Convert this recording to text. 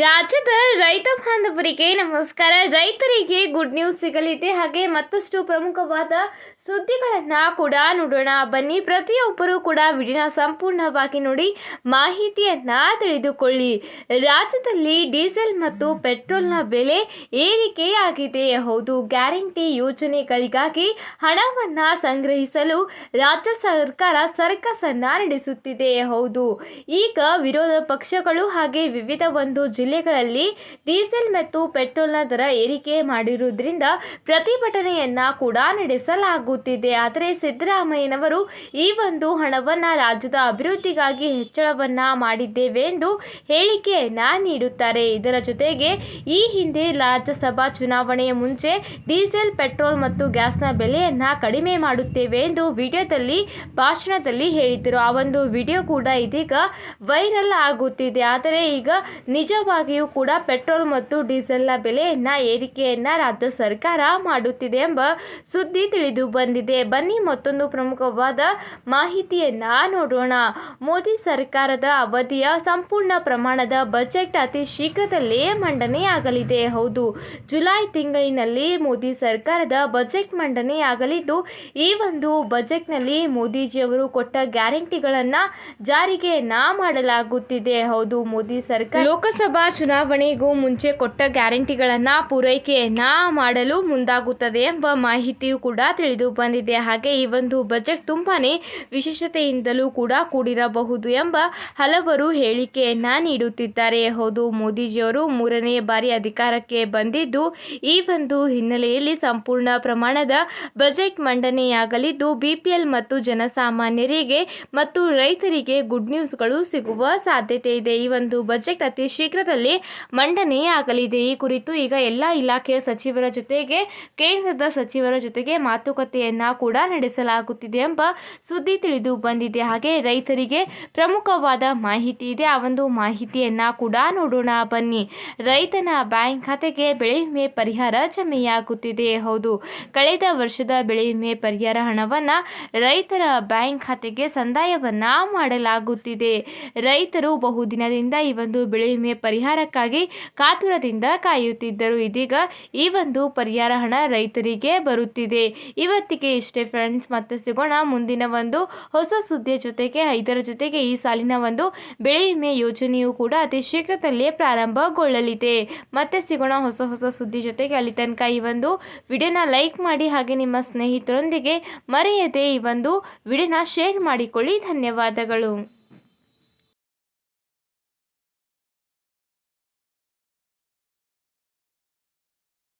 ರಾಜ್ಯದ ರೈತ ಬಾಂಧವರಿಗೆ ನಮಸ್ಕಾರ. ರೈತರಿಗೆ ಗುಡ್ ನ್ಯೂಸ್ ಸಿಗಲಿದೆ. ಹಾಗೆ ಮತ್ತಷ್ಟು ಪ್ರಮುಖವಾದ ಸುದ್ದಿಗಳನ್ನು ಕೂಡ ನೋಡೋಣ. ಬನ್ನಿ, ಪ್ರತಿಯೊಬ್ಬರೂ ಕೂಡ ವಿಡಿಯೋನ ಸಂಪೂರ್ಣವಾಗಿ ನೋಡಿ ಮಾಹಿತಿಯನ್ನು ತಿಳಿದುಕೊಳ್ಳಿ. ರಾಜ್ಯದಲ್ಲಿ ಡೀಸೆಲ್ ಮತ್ತು ಪೆಟ್ರೋಲ್ನ ಬೆಲೆ ಏರಿಕೆಯಾಗಿದೆ. ಹೌದು, ಗ್ಯಾರಂಟಿ ಯೋಜನೆಗಳಿಗಾಗಿ ಹಣವನ್ನು ಸಂಗ್ರಹಿಸಲು ರಾಜ್ಯ ಸರ್ಕಾರ ಸರ್ಕಸನ್ನು ನಡೆಸುತ್ತಿದೆ. ಹೌದು, ಈಗ ವಿರೋಧ ಪಕ್ಷಗಳು ಹಾಗೆ ವಿವಿಧ ಒಂದು ಜಿಲ್ಲೆಗಳಲ್ಲಿ ಡೀಸೆಲ್ ಮತ್ತು ಪೆಟ್ರೋಲ್ನ ದರ ಏರಿಕೆ ಮಾಡಿರುವುದರಿಂದ ಪ್ರತಿಭಟನೆಯನ್ನ ಕೂಡ ನಡೆಸಲಾಗುತ್ತಿದೆ. ಆದರೆ ಸಿದ್ದರಾಮಯ್ಯನವರು ಈ ಒಂದು ಹಣವನ್ನ ರಾಜ್ಯದ ಅಭಿವೃದ್ಧಿಗಾಗಿ ಹೆಚ್ಚಳವನ್ನ ಮಾಡಿದ್ದೇವೆ ಎಂದು ಹೇಳಿಕೆಯನ್ನ ನೀಡುತ್ತಾರೆ. ಇದರ ಜೊತೆಗೆ ಈ ಹಿಂದೆ ರಾಜ್ಯಸಭಾ ಚುನಾವಣೆಯ ಮುಂಚೆ ಡೀಸೆಲ್, ಪೆಟ್ರೋಲ್ ಮತ್ತು ಗ್ಯಾಸ್ನ ಬೆಲೆಯನ್ನ ಕಡಿಮೆ ಮಾಡುತ್ತೇವೆ ಎಂದು ವಿಡಿಯೋದಲ್ಲಿ, ಭಾಷಣದಲ್ಲಿ ಹೇಳಿದ್ದರು ಆ ಒಂದು ವಿಡಿಯೋ ಕೂಡ ಇದೀಗ ವೈರಲ್ ಆಗುತ್ತಿದೆ. ಆದರೆ ಈಗ ನಿಜವಾಗಿಯೂ ಕೂಡ ಪೆಟ್ರೋಲ್ ಮತ್ತು ಡೀಸೆಲ್ನ ಬೆಲೆಯನ್ನ, ಏರಿಕೆಯನ್ನ ರಾಜ್ಯ ಸರ್ಕಾರ ಮಾಡುತ್ತಿದೆ ಎಂಬ ಸುದ್ದಿ ತಿಳಿದು ಬಂದಿದೆ. ಬನ್ನಿ ಮತ್ತೊಂದು ಪ್ರಮುಖವಾದ ಮಾಹಿತಿಯನ್ನ ನೋಡೋಣ. ಮೋದಿ ಸರ್ಕಾರದ ಅವಧಿಯ ಸಂಪೂರ್ಣ ಪ್ರಮಾಣದ ಬಜೆಟ್ ಅತಿ ಶೀಘ್ರದಲ್ಲೇ ಮಂಡನೆಯಾಗಲಿದೆ. ಹೌದು, ಜುಲೈ ತಿಂಗಳಿನಲ್ಲಿ ಮೋದಿ ಸರ್ಕಾರದ ಬಜೆಟ್ ಮಂಡನೆಯಾಗಲಿದ್ದು, ಈ ಒಂದು ಬಜೆಟ್ನಲ್ಲಿ ಮೋದಿಜಿಯವರು ಕೊಟ್ಟ ಗ್ಯಾರಂಟಿಗಳನ್ನ ಜಾರಿಗೆಯನ್ನ ಮಾಡಲಾಗುತ್ತಿದೆ. ಹೌದು, ಮೋದಿ ಸರ್ಕಾರ ಲೋಕಸಭಾ ಚುನಾವಣೆಗೂ ಮುಂಚೆ ಕೊಟ್ಟ ಗ್ಯಾರಂಟಿಗಳನ್ನ ಪೂರೈಕೆಯನ್ನ ಮಾಡಲು ಮುಂದಾಗುತ್ತದೆ ಎಂಬ ಮಾಹಿತಿಯು ಕೂಡ ತಿಳಿದು ಬಂದಿದೆ. ಹಾಗೆ ಈ ಒಂದು ಬಜೆಟ್ ತುಂಬಾನೇ ವಿಶೇಷತೆಯಿಂದಲೂ ಕೂಡ ಕೂಡಿರಬಹುದು ಎಂಬ ಹಲವರು ಹೇಳಿಕೆಯನ್ನ ನೀಡುತ್ತಿದ್ದಾರೆ. ಹೌದು, ಮೋದಿಜಿಯವರು ಮೂರನೇ ಬಾರಿ ಅಧಿಕಾರಕ್ಕೆ ಬಂದಿದ್ದು, ಈ ಒಂದು ಹಿನ್ನೆಲೆಯಲ್ಲಿ ಸಂಪೂರ್ಣ ಪ್ರಮಾಣದ ಬಜೆಟ್ ಮಂಡನೆಯಾಗಲಿದ್ದು, ಬಿಪಿಎಲ್ ಮತ್ತು ಜನಸಾಮಾನ್ಯರಿಗೆ ಮತ್ತು ರೈತರಿಗೆ ಗುಡ್ ನ್ಯೂಸ್ಗಳು ಸಿಗುವ ಸಾಧ್ಯತೆ ಇದೆ. ಈ ಒಂದು ಬಜೆಟ್ ಅತಿ ಶೀಘ್ರದಲ್ಲಿ ಮಂಡನೆಯಾಗಲಿದೆ ಈ ಕುರಿತು ಈಗ ಎಲ್ಲ ಇಲಾಖೆಯ ಸಚಿವರ ಜೊತೆಗೆ, ಕೇಂದ್ರದ ಸಚಿವರ ಜೊತೆಗೆ ಮಾತುಕತೆಯನ್ನ ಕೂಡ ನಡೆಸಲಾಗುತ್ತಿದೆ ಎಂಬ ಸುದ್ದಿ ತಿಳಿದು ಬಂದಿದೆ. ಹಾಗೆ ರೈತರಿಗೆ ಪ್ರಮುಖವಾದ ಮಾಹಿತಿ ಇದೆ. ಆ ಒಂದು ಮಾಹಿತಿಯನ್ನ ಕೂಡ ನೋಡೋಣ. ಬನ್ನಿ. ರೈತನ ಬ್ಯಾಂಕ್ ಖಾತೆಗೆ ಬೆಳೆ ವಿಮೆ ಪರಿಹಾರ ಜಮೆಯಾಗುತ್ತಿದೆ. ಹೌದು, ಕಳೆದ ವರ್ಷದ ಬೆಳೆ ವಿಮೆ ಪರಿಹಾರ ಹಣವನ್ನ ರೈತರ ಬ್ಯಾಂಕ್ ಖಾತೆಗೆ ಸಂದಾಯವನ್ನ ಮಾಡಲಾಗುತ್ತಿದೆ. ರೈತರು ಬಹುದಿನದಿಂದ ಈ ಒಂದು ಬೆಳೆ ವಿಮೆ ಪರಿಹಾರಕ್ಕಾಗಿ ಕಾತುರದಿಂದ ಕಾಯುತ್ತಿದ್ದರು. ಇದೀಗ ಈ ಒಂದು ಪರಿಹಾರ ಹಣ ರೈತರಿಗೆ ಬರುತ್ತಿದೆ. ಇವತ್ತಿಗೆ ಇಷ್ಟೇ ಫ್ರೆಂಡ್ಸ್ ಮತ್ತೆ ಸಿಗೋಣ. ಮುಂದಿನ ಒಂದು ಹೊಸ ಸುದ್ದಿಯ ಜೊತೆಗೆ, ಐದರ ಜೊತೆಗೆ ಈ ಸಾಲಿನ ಒಂದು ಬೆಳೆ ವಿಮೆ ಯೋಜನೆಯು ಕೂಡ ಅತಿ ಶೀಘ್ರದಲ್ಲೇ ಪ್ರಾರಂಭಗೊಳ್ಳಲಿದೆ. ಮತ್ತೆ ಸಿಗೋಣ ಹೊಸ ಹೊಸ ಸುದ್ದಿ ಜೊತೆಗೆ. ಅಲ್ಲಿ ತನಕ ಈ ಒಂದು ವಿಡಿಯೋನ ಲೈಕ್ ಮಾಡಿ ಹಾಗೆ ನಿಮ್ಮ ಸ್ನೇಹಿತರೊಂದಿಗೆ ಮರೆಯದೆ ಈ ಒಂದು ವಿಡಿಯೋನ ಶೇರ್ ಮಾಡಿಕೊಳ್ಳಿ. ಧನ್ಯವಾದಗಳು.